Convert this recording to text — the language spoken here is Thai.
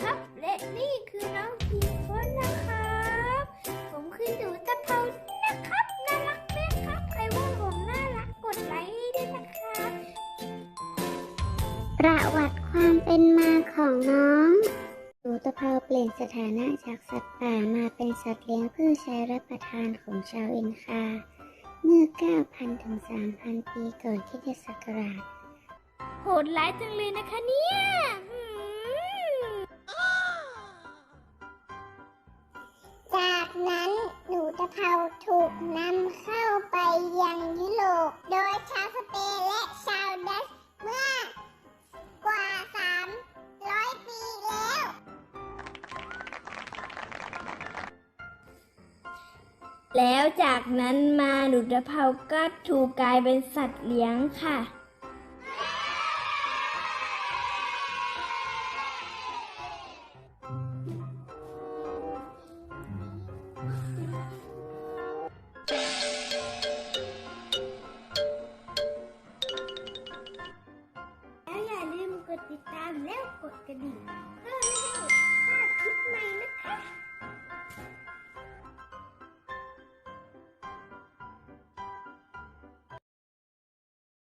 ครับ และนี่คือน้องพีคนนะครับ ผมคือหนูตะเภานะครับ น่ารักไหมครับ ใครว่าผมน่ารักกดไลค์ด้วยนะครับ ประวัติความเป็นมาของน้องหนูตะเภาเปลี่ยนสถานะจากสัตว์ป่ามาเป็นสัตว์เลี้ยงเพื่อใช้รับประทานของชาวอินคา เมื่อ 9,000 ถึง 3,000 ปีก่อนที่จะศักราชโหดร้ายจังเลยนะคะเนี่ย เภาถูกนำเข้าไปยังยุโรปโดยชาวสเปนและชาวดัชเมื่อกว่า 300 ปีแล้ว แล้วจากนั้นมาหนูตะเภาก็ถูกกลายเป็นสัตว์เลี้ยงค่ะ Tá vendo, crocodilo?